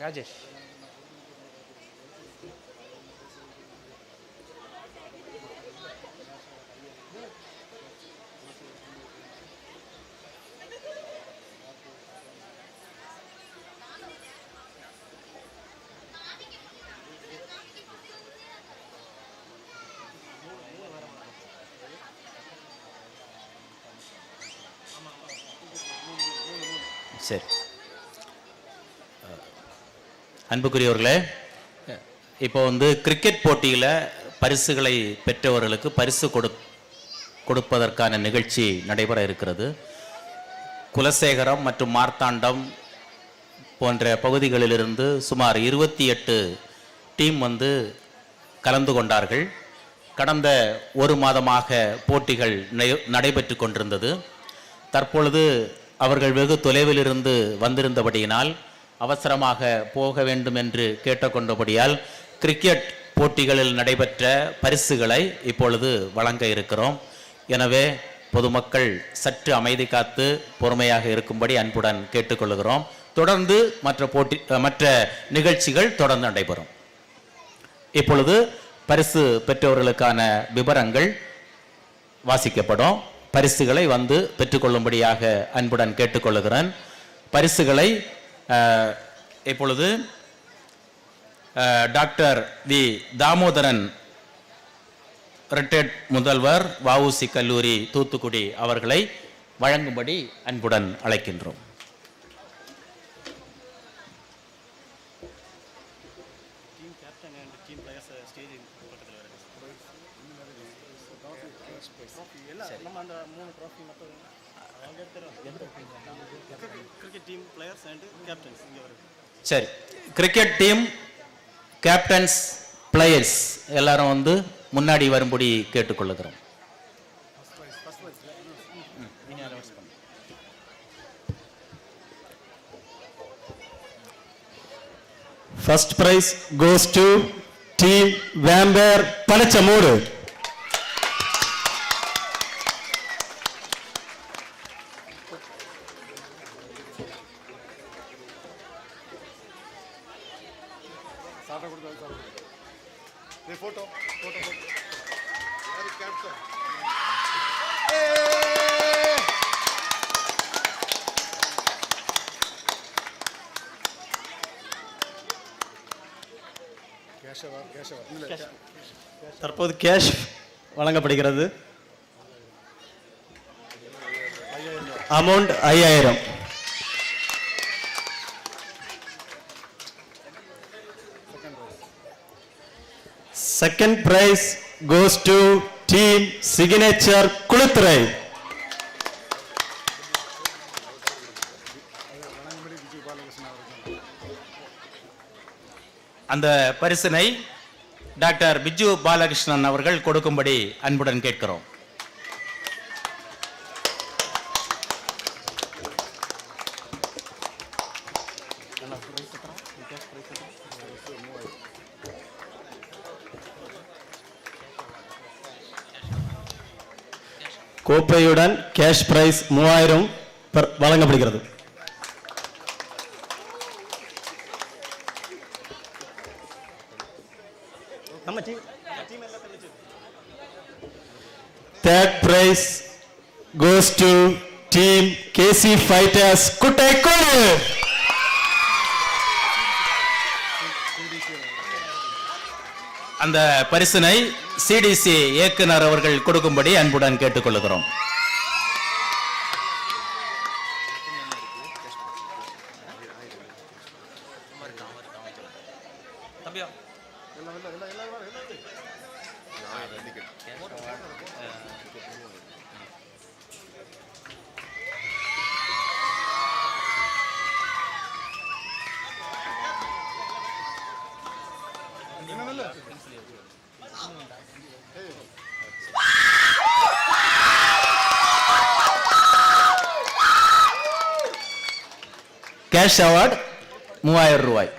ராஜேஷ் சரி அன்புக்குரியவர்களே இப்போ வந்து கிரிக்கெட் போட்டியில் பரிசுகளை பெற்றவர்களுக்கு பரிசு கொடு கொடுப்பதற்கான நிகழ்ச்சி நடைபெற இருக்கிறது. குலசேகரம் மற்றும் மார்த்தாண்டம் போன்ற பகுதிகளிலிருந்து சுமார் இருபத்தி எட்டு டீம் வந்து கலந்து கொண்டார்கள். கடந்த ஒரு மாதமாக போட்டிகள் நடைபெற்று கொண்டிருந்தது. தற்பொழுது அவர்கள் வெகு தொலைவிலிருந்து வந்திருந்தபடியினால் அவசரமாக போக வேண்டும் என்று கேட்டுக்கொண்டபடியால் கிரிக்கெட் போட்டிகளில் நடைபெற்ற பரிசுகளை இப்பொழுது வழங்க இருக்கிறோம். எனவே பொதுமக்கள் சற்று அமைதி காத்து பொறுமையாக இருக்கும்படி அன்புடன் கேட்டுக்கொள்கிறோம். தொடர்ந்து மற்ற போட்டி மற்ற நிகழ்ச்சிகள் தொடர்ந்து நடைபெறும். இப்பொழுது பரிசு பெற்றவர்களுக்கான விவரங்கள் வாசிக்கப்படும். பரிசுகளை வந்து பெற்றுக்கொள்ளும்படியாக அன்புடன் கேட்டுக்கொள்கிறேன். பரிசுகளை இப்பொழுது டாக்டர் வி. தாமோதரன் ரிட்டையர்ட் முதல்வர் வஉசி கல்லூரி தூத்துக்குடி அவர்களை வழங்கும்படி அன்புடன் அழைக்கின்றோம் cricket team players and captains இங்கே வருது. சரி. கிரிக்கெட் டீம் கேப்டன்ஸ் பிளேயர்ஸ் எல்லாரும் வந்து முன்னாடி வரும்படி கேட்டுக்கொள்ளுகிறோம். ம், நீங்க announce பண்ணுங்க. First prize goes சாப்பிட கொடுத்தாலும் சாப்பிட இது ஃபோட்டோ ஃபோட்டோ ஃபோட்டோ தற்போது கேஷ் வழங்கப்படுகிறது. அமௌண்ட் ஐயாயிரம். Second prize goes to team signature Kuzhithurai அந்த பரிசினை டாக்டர் பிஜு பாலகிருஷ்ணன் அவர்கள் கொடுக்கும்படி அன்புடன் கேட்கிறோம். கோப்பையுடன் கேஷ் பிரைஸ் மூவாயிரம் வழங்கப்படுகிறது. Third prize goes to team KC fighters Kuttaikodu அந்த பரிசனை சிடிசி இயக்குனர் அவர்கள் கொடுக்கும்படி அன்புடன் கேட்டுக்கொள்கிறோம் கேஷ் அவார்டு மூவாயிரம் ரூபாய்.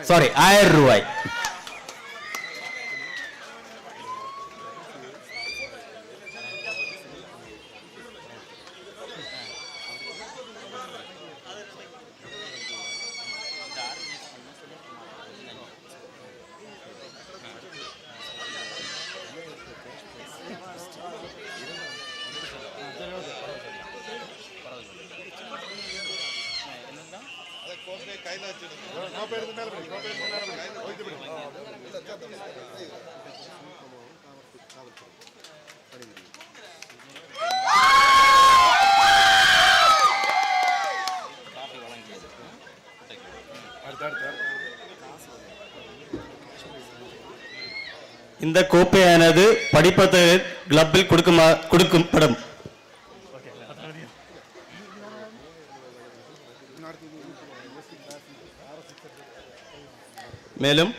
சாரி ஆயிரம் ரூபாய். இந்த கோப்பையானது படிப்பத்தை கிளப்பில் கொடுக்குமா கொடுக்கப்படும். மேலும்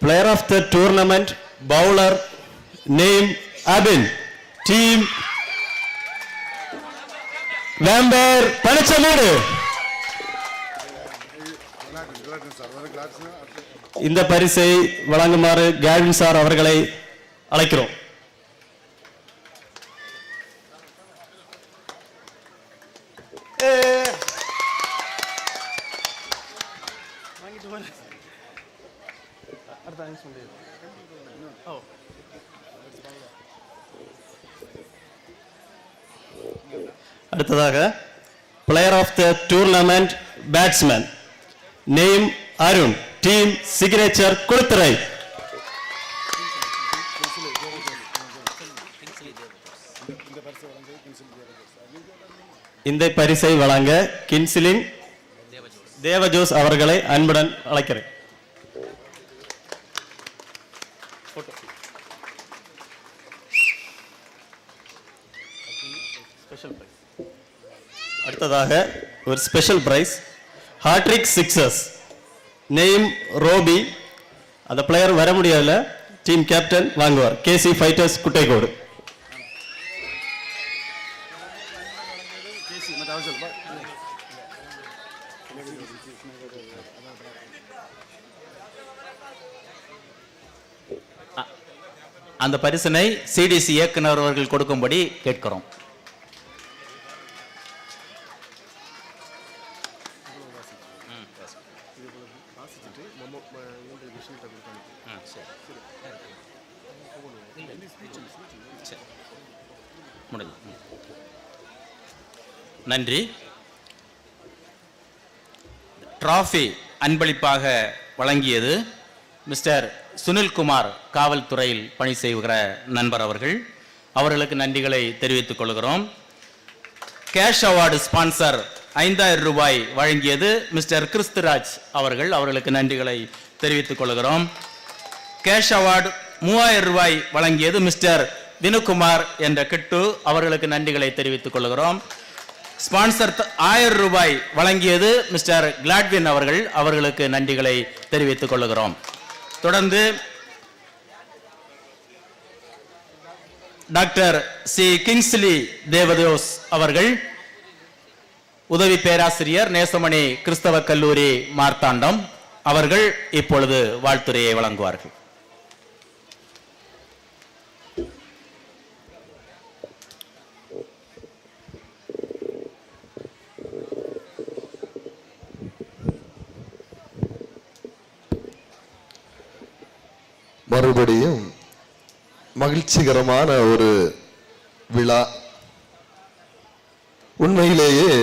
player of the tournament bowler name Abin team Vembar Pazhachamedu விளையாட்டு விளையாட்டு சார் வந்து கிளாட்ஸ்னா அடுத்து இந்த பரிசை வழங்குமாறு கேவின் சார் அவர்களை அழைக்கிறோம். அடுத்ததாக player of the tournament batsman name Arun team signature Kuzhithurai இந்த பரிசை வழங்க கின்சிலின் தேவஜோஸ் அவர்களை அன்புடன் அழைக்கிறேன். அடுத்ததாக ஒரு special prize hat-trick sixes name Robi அந்த பிளேயர் வர முடியாதுல. டீம் கேப்டன் வாங்குவார். KC fighters Kuttaikodu. அந்த பரிசனை சிடிசி இயக்குனர் அவர்கள் கொடுக்கும்படி கேட்கிறோம். நன்றி. டிராஃபி அன்பளிப்பாக வழங்கியது மிஸ்டர் சுனில்குமார் காவல்துறையில் பணி செய்கிற நண்பர் அவர்கள். அவர்களுக்கு நன்றிகளை தெரிவித்துக் கொள்கிறோம். கேஷ் அவார்டு ஸ்பான்சர் ஐந்தாயிரம் ரூபாய் வழங்கியது மிஸ்டர் கிறிஸ்துராஜ் அவர்கள். அவர்களுக்கு நன்றிகளை தெரிவித்துக் கொள்கிறோம். கேஷ் அவார்டு மூவாயிரம் ரூபாய் வழங்கியது மிஸ்டர் தினுகுமார் என்ற கிட்டு. அவர்களுக்கு நன்றிகளை தெரிவித்துக் கொள்கிறோம். ஸ்பான்சர் ஆயிரம் ரூபாய் வழங்கியது மிஸ்டர் கிளாட்வின் அவர்கள். அவர்களுக்கு நன்றிகளை தெரிவித்துக் கொள்கிறோம். தொடர்ந்து டாக்டர் சி கிங்ஸ்லி தேவதோஸ் அவர்கள் உதவி பேராசிரியர் நேசமணி கிறிஸ்தவ கல்லூரி மார்த்தாண்டம் அவர்கள் இப்பொழுது வாழ்த்துரையை வழங்குவார்கள். மகிழ்ச்சிகரமான ஒரு விழா. உண்மையிலேயே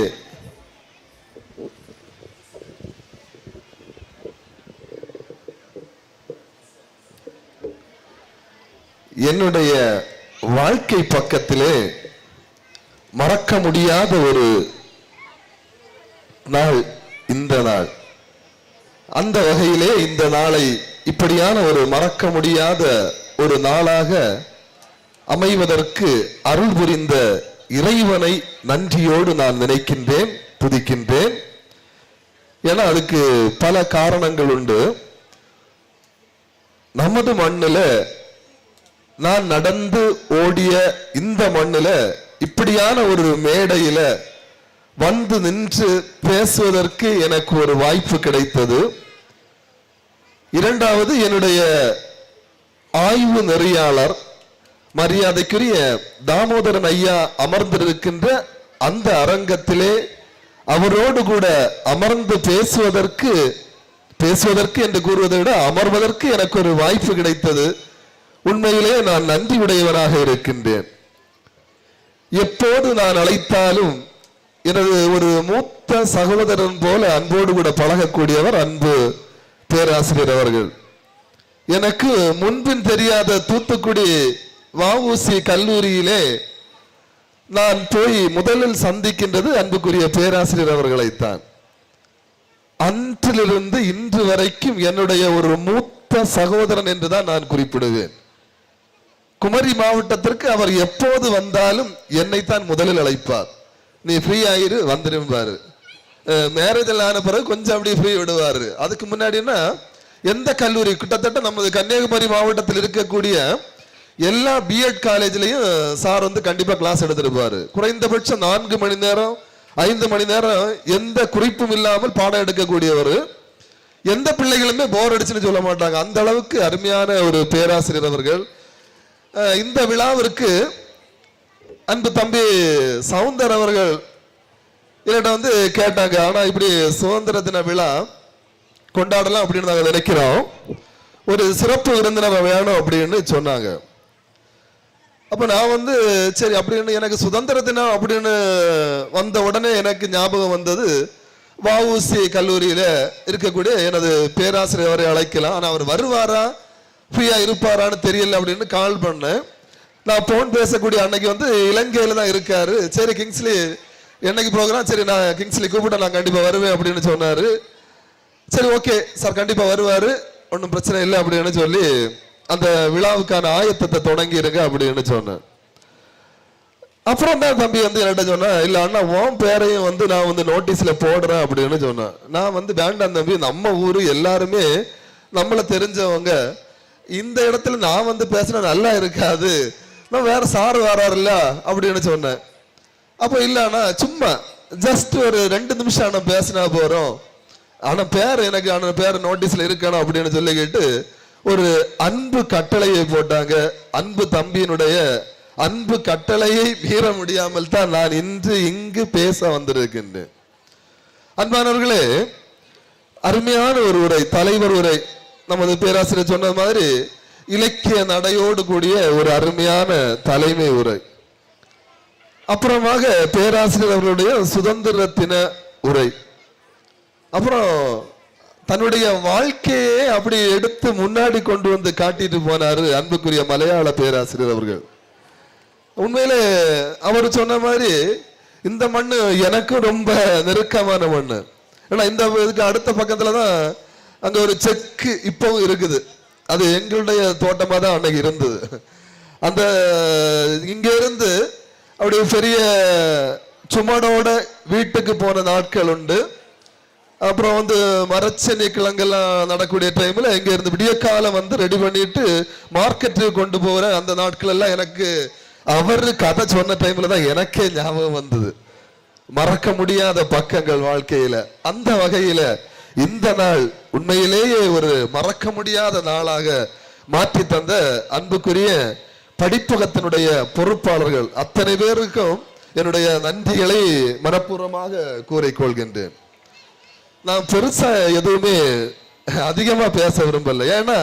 என்னுடைய வாழ்க்கை பக்கத்திலே மறக்க முடியாத ஒரு நாள் இந்த நாள். அந்த வகையிலே இந்த நாளை இப்படியான ஒரு மறக்க முடியாத ஒரு நாளாக அமைவதற்கு அருள் புரிந்த இறைவனை நன்றியோடு நான் நினைக்கின்றேன் துதிக்கின்றேன். ஏன்னா அதுக்கு பல காரணங்கள் உண்டு. நமது மண்ணுல நான் நடந்து ஓடிய இந்த மண்ணுல இப்படியான ஒரு மேடையில வந்து நின்று பேசுவதற்கு எனக்கு ஒரு வாய்ப்பு கிடைத்தது. இரண்டாவது என்னுடைய ஆய்வு நெறியாளர் மரியாதைக்குரிய தாமோதரன் ஐயா அமர்ந்திருக்கின்ற அந்த அரங்கத்திலே அவரோடு கூட அமர்ந்து பேசுவதற்கு பேசுவதற்கு என்று கூறுவதை விட அமர்வதற்கு எனக்கு ஒரு வாய்ப்பு கிடைத்தது. உண்மையிலே நான் நன்றி உடையவராக இருக்கின்றேன். எப்போது நான் அழைத்தாலும் எனது ஒரு மூத்த சகோதரன் போல அன்போடு கூட பழகக்கூடியவர் அன்பு பேராசிரியர் அவர்கள். எனக்கு முன்பின் தெரியாத தூத்துக்குடி வஉசி கல்லூரியிலே நான் போய் முதலில் சந்திக்கின்றது அன்புக்குரிய பேராசிரியர் அவர்களைத்தான். அன்றிலிருந்து இன்று வரைக்கும் என்னுடைய ஒரு மூத்த சகோதரன் என்றுதான் நான் குறிப்பிடுவேன். குமரி மாவட்டத்திற்கு அவர் எப்போது வந்தாலும் என்னைத்தான் முதலில் அழைப்பார். நீ ஃப்ரீ ஆயிரு வந்திருப்பாரு மேரேஜ் ஆன பிறகு கொஞ்சம் அப்படியே ஃப்ரீ விடுவாரு. அதுக்கு முன்னாடின்னா எந்த கல்லூரி கிட்டத்தட்ட நமது கன்னியாகுமரி மாவட்டத்தில் இருக்கக்கூடிய எல்லா பிஎட் காலேஜ்லயும் சார் வந்து கண்டிப்பா கிளாஸ் எடுத்துருப்பார். குறைந்தபட்சம் நான்கு மணி நேரம் ஐந்து மணி நேரம் எந்த குறிப்பும் இல்லாமல் பாடம் எடுக்கக்கூடியவர். எந்த பிள்ளைகளுமே போர் அடிச்சுன்னு சொல்ல மாட்டாங்க. அந்த அளவுக்கு அருமையான ஒரு பேராசிரியர் அவர்கள். இந்த விழாவிற்கு அன்பு தம்பி சவுந்தர் அவர்கள் என்கிட்ட வந்து கேட்டாங்க. ஆனா இப்படி சுதந்திர தின விழா கொண்டாடலாம் அப்படின்னு நாங்கள் நினைக்கிறோம். ஒரு சிறப்பு விருந்தினர் வேணும் அப்படின்னு சொன்னாங்க. அப்போ நான் வந்து சரி அப்படின்னு எனக்கு சுதந்திர தினம் அப்படின்னு வந்த உடனே எனக்கு ஞாபகம் வந்தது வஉசி கல்லூரியில் இருக்கக்கூடிய எனது பேராசிரியர் அவரை அழைக்கலாம். ஆனால் அவர் வருவாரா? ஃப்ரீயாக இருப்பாரான்னு தெரியல அப்படின்னு கால் பண்ணேன். நான் ஃபோன் பேசக்கூடிய அன்னைக்கு வந்து இலங்கையில் தான் இருக்காரு. சரி கிங்ஸ்லி என்னைக்கு ப்ரோக்ராம் சரி நான் கிங்ஸ்லி கூப்பிட்ட நான் கண்டிப்பாக வருவேன் அப்படின்னு சொன்னார். சரி ஓகே சார் கண்டிப்பாக வருவார். ஒன்றும் பிரச்சனை இல்லை அப்படின்னு சொல்லி அந்த விழாவுக்கான ஆயத்தத்தை தொடங்கிருங்க அப்படின்னு சொன்னேன். அப்புறம் தான் தம்பி வந்து என்கிட்ட சொன்னா இல்ல அண்ணா உன் பேரையும் வந்து நான் வந்து நோட்டீஸ்ல போடுறேன் அப்படின்னு சொன்னேன். நான் வந்து வேண்டாம் தம்பி நம்ம ஊரு எல்லாருமே நம்மள தெரிஞ்சவங்க. இந்த இடத்துல நான் வந்து பேசினா நல்லா இருக்காது. நான் வேற சார் வராருல்ல அப்படின்னு சொன்னேன். அப்போ இல்லைண்ணா சும்மா ஜஸ்ட் ஒரு ரெண்டு நிமிஷம் ஆனா பேசினா போறோம். ஆனா பேர் எனக்கு ஆனா பேர் நோட்டீஸ்ல இருக்கணும் அப்படின்னு சொல்லிக்கிட்டு ஒரு அன்பு கட்டளையை போட்டாங்க. அன்பு தம்பியினுடைய அன்பு கட்டளையை மீற முடியாமல் தான் நான் இன்று இங்கு பேச வந்திருக்கின்றேன். அன்பானவர்களே அருமையான ஒரு உரை தலைவர் உரை நமது பேராசிரியர் சொன்ன மாதிரி இலக்கிய நடையோடு கூடிய ஒரு அருமையான தலைமை உரை. அப்புறமாக பேராசிரியர் அவர்களுடைய சுதந்திர தின உரை. அப்புறம் தன்னுடைய வாழ்க்கையே அப்படி எடுத்து முன்னாடி கொண்டு வந்து காட்டிட்டு போனாரு அன்புக்குரிய மலையாள பேராசிரியர் அவர்கள். உண்மையில அவர் சொன்ன மாதிரி இந்த மண்ணு எனக்கும் ரொம்ப நெருக்கமான மண்ணு. ஏன்னா இந்த இதுக்கு அடுத்த பக்கத்துல தான் அங்க ஒரு செக்கு இப்பவும் இருக்குது. அது எங்களுடைய தோட்டமா தான் அன்னைக்கு இருந்தது. அந்த இங்க இருந்து அப்படி பெரிய சுமனோட வீட்டுக்கு போன நாட்கள் உண்டு. அப்புறம் வந்து மரச்செனி கிழங்கெல்லாம் நடக்கூடிய டைமில் இங்கே இருந்து விடிய காலம் வந்து ரெடி பண்ணிட்டு மார்க்கெட்டுக்கு கொண்டு போகிற அந்த நாட்கள் எல்லாம் எனக்கு அவர் கதை சொன்ன டைமில் தான் எனக்கே ஞாபகம் வந்தது. மறக்க முடியாத பக்கங்கள் வாழ்க்கையில். அந்த வகையில் இந்த நாள் உண்மையிலேயே ஒரு மறக்க முடியாத நாளாக மாற்றி தந்த அன்புக்குரிய படிப்பகத்தினுடைய பொறுப்பாளர்கள் அத்தனை பேருக்கும் என்னுடைய நன்றிகளை மனப்பூர்வமாக கூறிக்கொள்கின்றேன். நான் பெருசா எதுவுமே அதிகமா பேச விரும்பல. ஏன்னா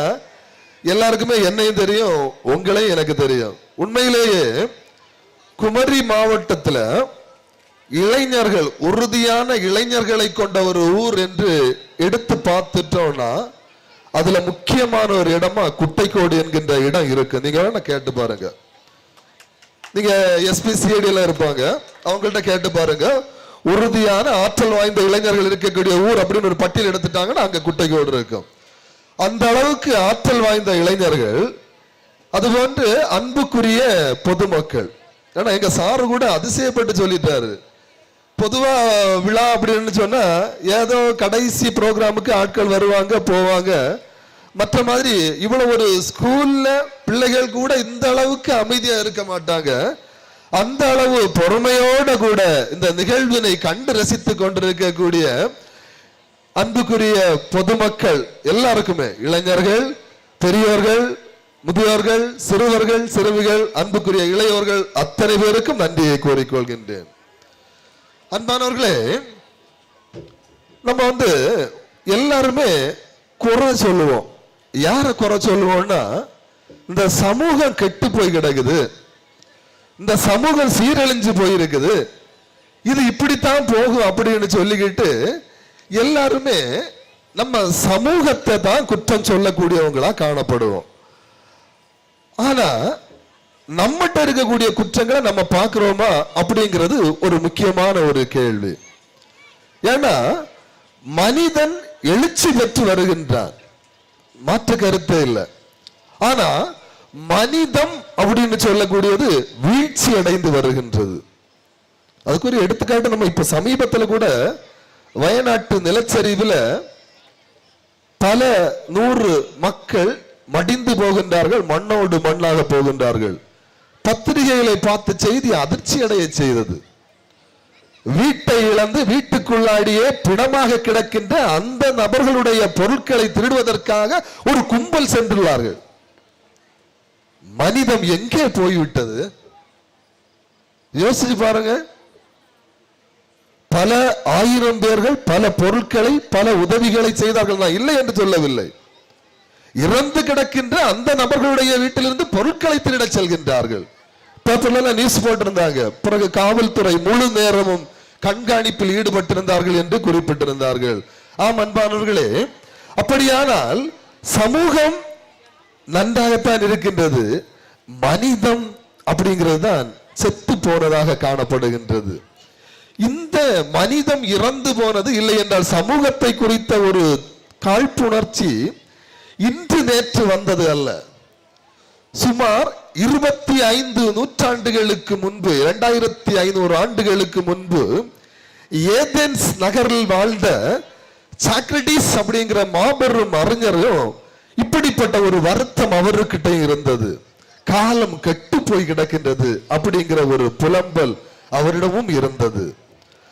எல்லாருக்குமே என்னையும் தெரியும் உங்களையும் எனக்கு தெரியும். உண்மையிலேயே குமரி மாவட்டத்தில் இளைஞர்கள் உறுதியான இளைஞர்களை கொண்ட ஒரு ஊர் என்று எடுத்து பார்த்துட்டோம்னா அதுல முக்கியமான ஒரு இடமா குட்டைக்கோடு என்கின்ற இடம் இருக்கு. நீங்க வேணா கேட்டு பாருங்க. நீங்க எல்லாம் இருப்பாங்க. அவங்கள்ட்ட கேட்டு பாருங்க. உறுதியான ஆற்றல் வாய்ந்த இளைஞர்கள் இருக்கக்கூடிய ஊர் அப்படின்னு ஒரு பட்டியல் எடுத்துட்டாங்கன்னா அங்க குட்டைக்கோடு இருக்கும். அந்த அளவுக்கு ஆற்றல் வாய்ந்த இளைஞர்கள் அதுபோன்று அன்புக்குரிய பொதுமக்கள். ஏன்னா எங்க சாரு கூட அதிசயப்பட்டு சொல்லிட்டாரு. பொதுவா விழா அப்படின்னு சொன்னா ஏதோ கடைசி ப்ரோக்ராமுக்கு ஆட்கள் வருவாங்க போவாங்க. மற்ற மாதிரி இவ்வளவு ஒரு ஸ்கூல்ல பிள்ளைகள் கூட இந்த அளவுக்கு அமைதியா இருக்க மாட்டாங்க. அந்த அளவு பொறுமையோட கூட இந்த நிகழ்வினை கண்டு ரசித்துக் கொண்டிருக்கக்கூடிய அன்புக்குரிய பொதுமக்கள் எல்லாருக்குமே இளைஞர்கள் பெரியோர்கள் முதியோர்கள் சிறுவர்கள் சிறுமிகள் அன்புக்குரிய இளையோர்கள் அத்தனை பேருக்கும் நன்றியை கூறிக்கொள்கின்றேன். அன்பானவர்களே நம்ம வந்து எல்லாருமே குறை சொல்லுவோம். யாரை குறை சொல்லுவோம்னா இந்த சமூகம் கெட்டு போய் கிடக்குது. இந்த சமூகம் சீரழிஞ்சு போயிருக்குது. இது இப்படித்தான் போகும் அப்படின்னு சொல்லிக்கிட்டு எல்லாருமே நம்ம சமூகத்தை தான் குற்றம் சொல்லக்கூடியவங்களா காணப்படுவோம். ஆனா நம்மகிட்ட இருக்கக்கூடிய குற்றங்களை நம்ம பார்க்கிறோமா அப்படிங்கிறது ஒரு முக்கியமான ஒரு கேள்வி. ஏன்னா மனிதன் எழுச்சி பெற்று வருகின்றான். மாற்று கருத்தே இல்லை. ஆனா மனிதம் அப்படின்னு சொல்லக்கூடியது வீழ்ச்சி அடைந்து வருகின்றது. அதுக்கு ஒரு எடுத்துக்காட்டு நம்ம இப்ப சமீபத்துல கூட வயநாட்டு நிலச்சரிவுல பல நூறு மக்கள் மடிந்து போகின்றார்கள் மண்ணோடு மண்ணாக போகின்றார்கள். பத்திரிகைகளை பார்த்த செய்தி அதிர்ச்சி அடைய செய்தது. வீட்டை இழந்து வீட்டுக்குள்ளாடியே பிணமாக கிடக்கின்ற அந்த நபர்களுடைய பொருட்களை திருடுவதற்காக ஒரு கும்பல் சென்றுள்ளார்கள். மனிதம் எங்கே போய்விட்டது? யோசிச்சு பாருங்க. பல ஆயிரம் பேர்கள் பல பொருட்களை பல உதவிகளை செய்தார்கள். நான் இல்லை என்று சொல்லவில்லை. இறந்து கிடக்கின்ற அந்த நபர்களுடைய வீட்டிலிருந்து பொருட்களை திருடச் செல்கின்றார்கள். பேப்பர்ல நியூஸ் போட்டிருந்தாங்க. பிறகு காவல்துறை முழு நேரமும் கண்காணிப்பில் ஈடுபட்டிருந்தார்கள் என்று குறிப்பிட்டிருந்தார்கள். ஆம் அன்பானவர்களே அப்படியானால் சமூகம் நன்றாகத்தான் இருக்கின்றது. மனிதம் அப்படிங்கிறது தான் செத்து போனதாக காணப்படுகின்றது. இந்த மனிதம் இறந்து போனது இல்லை என்றால் சமூகத்தை குறித்த ஒரு காழ்ப்புணர்ச்சி இன்று நேற்று வந்தது அல்ல. சுமார் இருபத்தி ஐந்து நூற்றாண்டுகளுக்கு முன்பு இரண்டாயிரத்தி ஐநூறு ஆண்டுகளுக்கு முன்பு ஏதென்ஸ் நகரில் வாழ்ந்த சாக்ரடிஸ் அப்படிங்கிற மாபெரும் அறிஞரும் இப்படிப்பட்ட ஒரு வருத்தம் அவர்கிட்ட இருந்தது. காலம் கெட்டு போய் கிடக்கின்றது அப்படிங்கிற ஒரு புலம்பல் அவரிடமும் இருந்தது.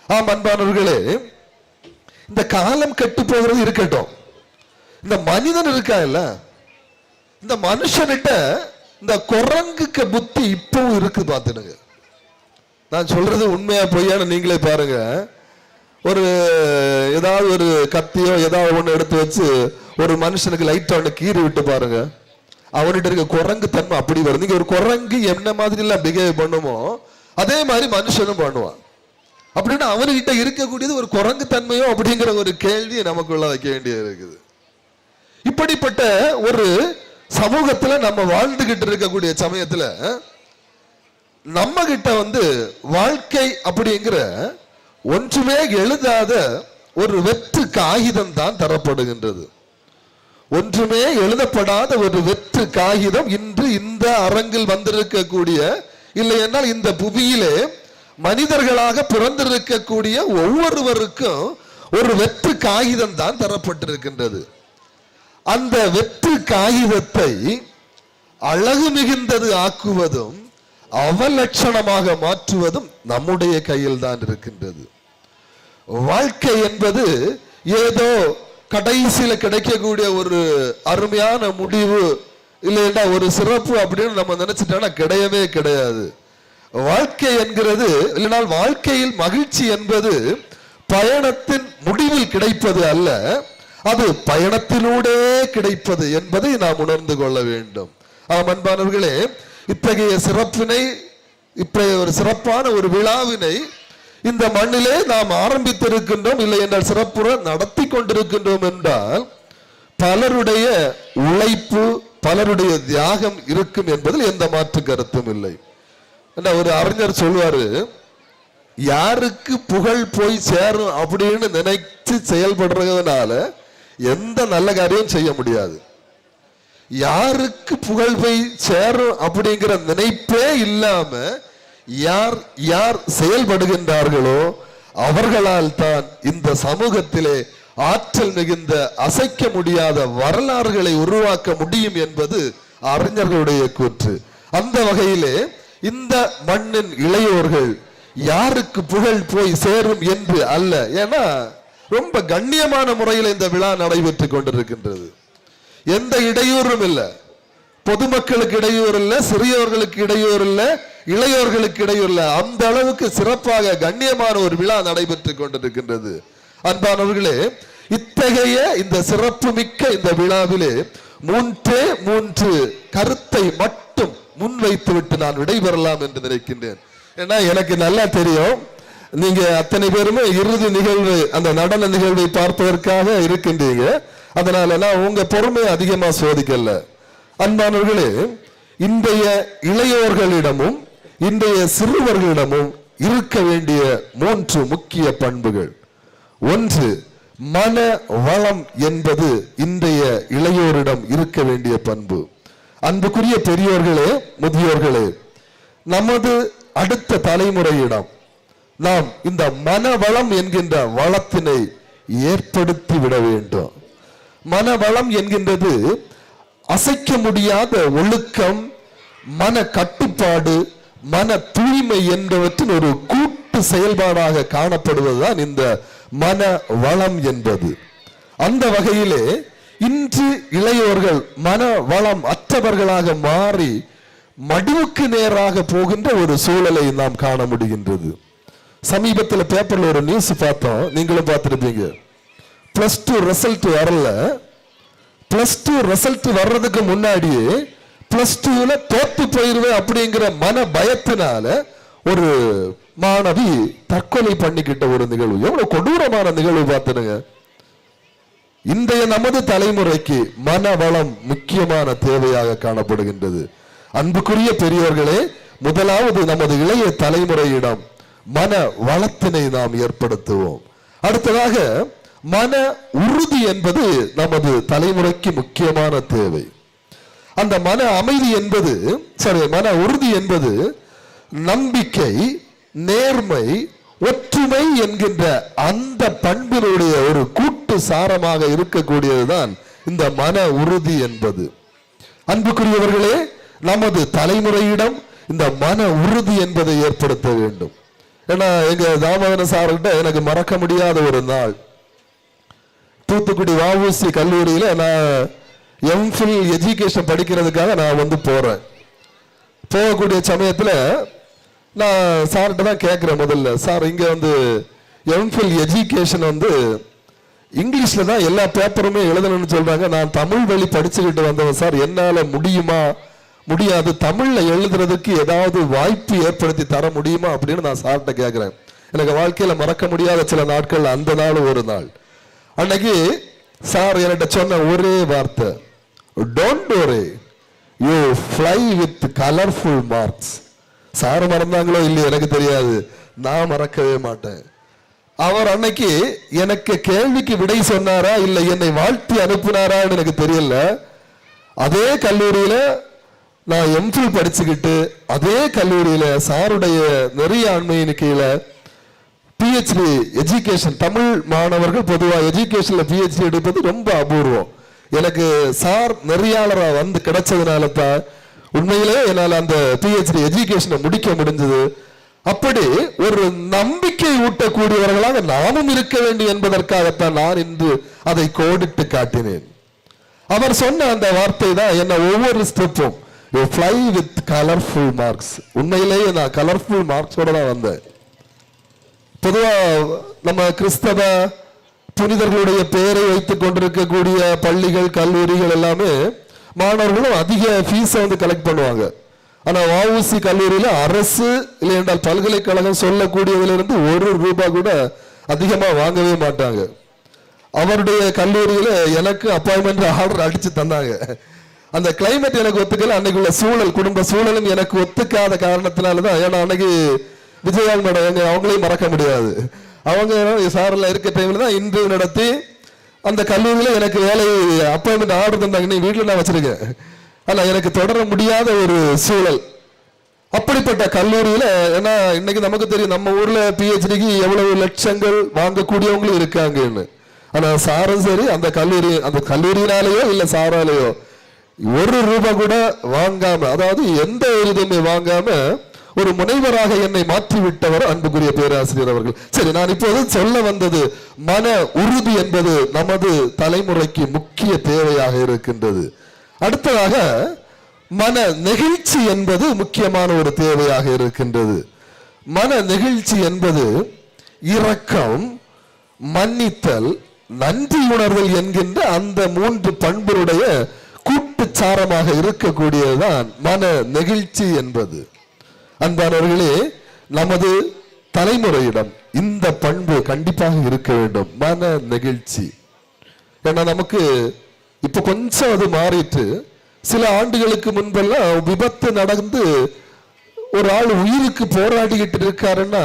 ஆம் அன்பானவர்களே இந்த காலம் கெட்டு போகிறது இருக்கட்டும். இந்த மனிதன் இருக்கா இல்ல? இந்த மனுஷன்கிட்ட இந்த குரங்குக்கு புத்தி இப்பவும் இருக்கு பாத்துடுங்க நான் சொல்றது உண்மையா பொய்யான நீங்களே பாருங்க. ஒரு ஏதாவது ஒரு கத்தியோ ஏதாவது ஒண்ணு எடுத்து வச்சு ஒரு மனுஷனுக்கு லைட் ஒன்று கீறி விட்டு பாருங்க. அவன்கிட்ட இருக்க குரங்கு தன்மை அப்படி வரும். நீங்க ஒரு குரங்கு என்ன மாதிரி எல்லாம் பிஹேவ் பண்ணுமோ அதே மாதிரி மனுஷனும் பண்ணுவான். அப்படின்னா அவன்கிட்ட இருக்கக்கூடியது ஒரு குரங்கு தன்மையோ அப்படிங்கிற ஒரு கேள்வியை நமக்குள்ள வைக்க வேண்டியது இருக்குது. இப்படிப்பட்ட ஒரு சமூகத்துல நம்ம வாழ்ந்துகிட்டு இருக்கக்கூடிய சமயத்துல நம்ம கிட்ட வந்து வாழ்க்கை அப்படிங்கிற ஒன்றுமே எழுதாத ஒரு வெற்று காகிதம் தான் தரப்படுகின்றது. ஒன்றுமே எழுதப்படாத ஒரு வெற்று காகிதம் இன்று இந்த அரங்கில் வந்திருக்கக்கூடிய இல்லை என்றால் இந்த புவியிலே மனிதர்களாக பிறந்திருக்கக்கூடிய ஒவ்வொருவருக்கும் ஒரு வெற்று காகிதம் தான் தரப்பட்டிருக்கின்றது. அந்த வெற்று காகிதத்தை அழகு மிகுந்தது ஆக்குவதும் அவலட்சணமாக மாற்றுவதும் நம்முடைய கையில் தான் இருக்கின்றது. வாழ்க்கை என்பது ஏதோ கடைசியில் கிடைக்கக்கூடிய ஒரு அருமையான முடிவு இல்லைன்னா ஒரு சிறப்பு அப்படின்னு நம்ம நினைச்சிட்டோம்னா கிடையவே கிடையாது. வாழ்க்கை என்கிறது இல்லைனால் வாழ்க்கையில் மகிழ்ச்சி என்பது பயணத்தின் முடிவில் கிடைப்பது அல்ல அது பயணத்திலூடே கிடைப்பது என்பதை நாம் உணர்ந்து கொள்ள வேண்டும். ஆம் அன்பானவர்களே இத்தகைய சிறப்பினை இப்ப ஒரு சிறப்பான ஒரு விழாவினை இந்த மண்ணிலே நாம் ஆரம்பித்திருக்கின்றோம் இல்லை என்றால் சிறப்புற நடத்தி கொண்டிருக்கின்றோம் என்றால் பலருடைய உழைப்பு பலருடைய தியாகம் இருக்கும் என்பதில் எந்த மாற்று கருத்தும் இல்லை. ஒரு அறிஞர் சொல்வாரு யாருக்கு புகழ் போய் சேரும் அப்படின்னு நினைச்சு செயல்படுறதுனால எந்த நல்ல காரியம் செய்ய முடியாது. யாருக்கு புகழ் போய் சேரும் அப்படிங்கிற நினைப்பே இல்லாமல் யார் யார் செயல்படுகின்றார்களோ அவர்களால் தான் இந்த சமூகத்திலே ஆற்றல் மிகுந்த அசைக்க முடியாத வரலாறுகளை உருவாக்க முடியும் என்பது அறிஞர்களுடைய கூற்று. அந்த வகையிலே இந்த மண்ணின் இளையோர்கள் யாருக்கு புகழ் போய் சேரும் என்று அல்ல. ஏன்னா ரொம்ப கண்ணியமான முறையில் இந்த விழா நடைபெற்று கொண்டிருக்கின்றது. எந்த இடையூறும் இல்லை. பொதுமக்களுக்கு இடையூறு இல்லை சிறியவர்களுக்கு இடையூறு இல்லை இளையோர்களுக்கு இடையுள்ள அந்த அளவுக்கு சிறப்பாக கண்ணியமான ஒரு விழா நடைபெற்றுக் கொண்டிருக்கின்றது. அன்பானவர்களே இத்தகைய இந்த சிறப்பு மிக்க இந்த விழாவிலே மூன்றே மூன்று கருத்தை மட்டும் முன்வைத்து விட்டு நான் விடைபெறலாம் என்று நினைக்கின்றேன். ஏன்னா எனக்கு நல்லா தெரியும். நீங்க அத்தனை பேருமே இறுதி நிகழ்வு அந்த நடன நிகழ்வை பார்ப்பதற்காக இருக்கின்றீங்க. அதனால நான் உங்க பொறுமையை அதிகமா சோதிக்கல. அன்பானவர்களே இன்றைய இளையோர்களிடமும் இன்றைய சிறுவர்களிடமும் இருக்க வேண்டிய மூன்று முக்கிய பண்புகள். ஒன்று மன வளம் என்பது இன்றைய இளையோரிடம் இருக்க வேண்டிய பண்பு. அன்புக்குரிய பெரியோர்களே முதியோர்களே நமது அடுத்த தலைமுறையிடம் நாம் இந்த மனவளம் என்கின்ற வளத்தினை ஏற்படுத்தி விட வேண்டும். மனவளம் என்கின்றது அசைக்க முடியாத ஒழுக்கம் மன கட்டுப்பாடு மன தூய்மை என்பவற்றின் ஒரு கூட்டு செயல்பாடாக காணப்படுவதுதான் இந்த மன வளம் என்பது. அந்த வகையிலே இன்று இளையோர்கள் மன வளம் அற்றவர்களாக மாறி மடுவுக்கு நேராக போகின்ற ஒரு சூழலை நாம் காண முடிகின்றது. சமீபத்தில் பேப்பர்ல ஒரு நியூஸ் பார்த்தோம். நீங்களும் பார்த்துருப்பீங்க. பிளஸ் டூ ரிசல்ட் வரல. பிளஸ் டூ ரிசல்ட் வர்றதுக்கு முன்னாடியே பிளஸ் டூல தோத்து போயிருவேன் அப்படிங்கிற மன பயத்தினால ஒரு மாணவி தற்கொலை பண்ணிக்கிட்ட ஒரு நிகழ்வு. எவ்வளவு கொடூரமான நிகழ்வு பார்த்துருங்க இன்றைய நமது தலைமுறைக்கு மனவளம் முக்கியமான தேவையாக காணப்படுகின்றது. அன்புக்குரிய பெரியவர்களே முதலாவது நமது இளைய தலைமுறையிடம் மன வளத்தினை நாம் ஏற்படுத்துவோம். அடுத்ததாக மன உறுதி என்பது நமது தலைமுறைக்கு முக்கியமான தேவை. அந்த மன அமைதி என்பது சாரி மன உறுதி என்பது நம்பிக்கை நேர்மை ஒற்றுமை என்கின்ற அந்த பண்பினுடைய ஒரு கூட்டு சாரமாக இருக்கக்கூடியதுதான் இந்த மன உறுதி என்பது. அன்புக்குரியவர்களே நமது தலைமுறையிடம் இந்த மன உறுதி என்பதை ஏற்படுத்த வேண்டும். ஏன்னா எங்க தாமோதர சார்கிட்ட எனக்கு மறக்க முடியாத ஒரு நாள். தூத்துக்குடி வஉசி கல்லூரியில நான் எம்ஃபில் எஜுகேஷன் படிக்கிறதுக்காக நான் வந்து போகிறேன் போகக்கூடிய சமயத்தில் நான் சார்கிட்ட தான் கேட்குறேன் முதல்ல. சார் இங்கே வந்து எம்ஃபில் எஜுகேஷன் வந்து இங்கிலீஷில் தான் எல்லா பேப்பருமே எழுதணும்னு சொல்கிறாங்க நான் தமிழ் வழி படிச்சுக்கிட்டு வந்தவன் சார். என்னால் முடியுமா? முடியாது. தமிழில் எழுதுறதுக்கு ஏதாவது வாய்ப்பு ஏற்படுத்தி தர முடியுமா அப்படின்னு நான் சார்கிட்ட கேட்குறேன் எனக்கு வாழ்க்கையில் மறக்க முடியாத சில நாட்கள் அந்த நாள் ஒரு நாள். அன்னைக்கு சார் என்கிட்ட சொன்ன ஒரே வார்த்தை. Don't worry. You fly with colourful marks sir மறந்தாங்களோ இல்லையோ எனக்கு தெரியாது. நான் மறக்கவே மாட்டேன். அவர் அன்னைக்கு எனக்கு கேள்விக்கு விடை சொன்னாரா இல்லை என்னை வாழ்த்தி அனுப்புனாரான்னு எனக்கு தெரியல. அதே கல்லூரியில் நான் எம்ஃபில் படிச்சுக்கிட்டு அதே கல்லூரியில் சாருடைய நிறைய ஆண்மையின் கீழே பிஹெச்டி எஜுகேஷன் தமிழ் மாணவர்கள் பொதுவாக எஜுகேஷனில் பிஹெச்டி எடுப்பது ரொம்ப அபூர்வம். எனக்கு சார் நெறியாளராக வந்து கிடைச்சதுனால தான் உண்மையிலே என்னால் அந்த பிஹெச்டி எஜுகேஷனை முடிக்க முடிஞ்சது. அப்படி ஒரு நம்பிக்கை ஊட்டக்கூடியவர்களாக நாமும் இருக்க வேண்டும் என்பதற்காகத்தான் நான் இன்று அதை கோடிட்டு காட்டினேன். அவர் சொன்ன அந்த வார்த்தை தான் என்ன ஒவ்வொரு ஸ்டெப்பும் ஃப்ளை வித் கலர்ஃபுல் மார்க்ஸ் உண்மையிலேயே நான் கலர்ஃபுல் மார்க்ஸோட தான் வந்தேன். பொதுவாக நம்ம கிறிஸ்தவ புனிதர்களுடைய பெயரை வைத்துக் கொண்டிருக்கக்கூடிய பள்ளிகள் கல்லூரிகள் எல்லாமே மாணவர்களும் அதிக ஃபீஸை வந்து கலெக்ட் பண்ணுவாங்க. ஆனால் வஉசி கல்லூரியில் அரசு இல்லை என்றால் பல்கலைக்கழகம் சொல்லக்கூடியதிலிருந்து ஒரு ரூபாய் கூட அதிகமாக வாங்கவே மாட்டாங்க. அவருடைய கல்லூரியில் எனக்கு அப்பாயின்மெண்ட் ஆர்டர் அடித்து தந்தாங்க. அந்த கிளைமேட் எனக்கு ஒத்துக்கல. அன்னைக்குள்ள சூழல் குடும்ப சூழலும் எனக்கு ஒத்துக்காத காரணத்தினால தான் ஏன்னா அன்னைக்கு விஜயால் மேடம் அவங்களையும் மறக்க முடியாது. அவங்க சாரில் இருக்க டைமில் தான் இன்டர்வியூ நடத்தி அந்த கல்லூரியில் எனக்கு வேலை அப்பாயின்மெண்ட் ஆர்டர் தந்தாங்க. நீ வீட்டில் நான் வச்சுருக்கேன். ஆனா எனக்கு தொடர முடியாத ஒரு சூழல். அப்படிப்பட்ட கல்லூரியில் ஏன்னா இன்னைக்கு நமக்கு தெரியும் நம்ம ஊரில் பிஹெச்டிக்கு எவ்வளவு லட்சங்கள் வாங்கக்கூடியவங்களும் இருக்காங்கன்னு. ஆனால் சாரும் சரி அந்த கல்லூரி அந்த கல்லூரினாலேயோ இல்லை சாராலேயோ ஒரு ரூபாய் கூட வாங்காம அதாவது எந்த ஒரு இதுவுமே வாங்காம ஒரு முனைவராக என்னை மாற்றிவிட்டவர் அன்புக்குரிய பேராசிரியர் அவர்கள். சரி நான் இப்போது சொல்ல வந்தது மன உறுதி என்பது நமது தலைமுறைக்கு முக்கிய தேவையாக இருக்கின்றது. அடுத்ததாக மன நெகிழ்ச்சி என்பது முக்கியமான ஒரு தேவையாக இருக்கின்றது. மன நெகிழ்ச்சி என்பது இரக்கம் மன்னித்தல் நன்றி உணர்வு என்கின்ற அந்த மூன்று பண்புடைய கூட்டுச்சாரமாக இருக்கக்கூடியதுதான் மன நெகிழ்ச்சி என்பது. அன்பானவர்களே நமது தலைமுறையிடம் இந்த பண்பு கண்டிப்பாக இருக்க வேண்டும். மன நெகிழ்ச்சி. ஏன்னா நமக்கு இப்ப கொஞ்சம் அது மாறிட்டு சில ஆண்டுகளுக்கு முன்பெல்லாம் விபத்து நடந்து ஒரு ஆள் உயிருக்கு போராடிக்கிட்டு இருக்காருன்னா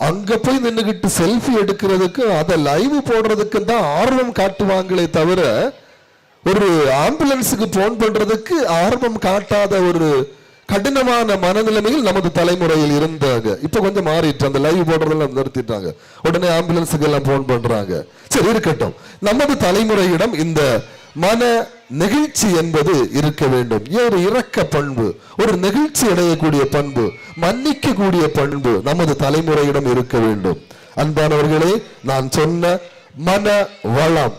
அங்க போய் நின்றுகிட்டு செல்ஃபி எடுக்கிறதுக்கு அதை லைவ் போடுறதுக்கு தான் ஆர்வம் காட்டுவாங்களே தவிர ஒரு ஆம்புலன்ஸுக்கு போன் பண்றதுக்கு ஆர்வம் காட்டாத ஒரு கடினமான மனநிலைமையில் நமது தலைமுறையில் இருந்தாங்க. இப்ப கொஞ்சம் மாறிட்டு அந்த லைவ் போடுறதெல்லாம் நிறுத்திட்டாங்க. உடனே ஆம்புலன்ஸுக்கு எல்லாம் போன் பண்றாங்க. சரி இருக்கட்டும். நமது தலைமுறையிடம் இந்த மன நெகிழ்ச்சி என்பது இருக்க வேண்டும். ஒரு இரக்க பண்பு ஒரு நெகிழ்ச்சி அடையக்கூடிய பண்பு மன்னிக்க கூடிய பண்பு நமது தலைமுறையிடம் இருக்க வேண்டும். அன்பானவர்களே நான் சொன்ன மன வளம்.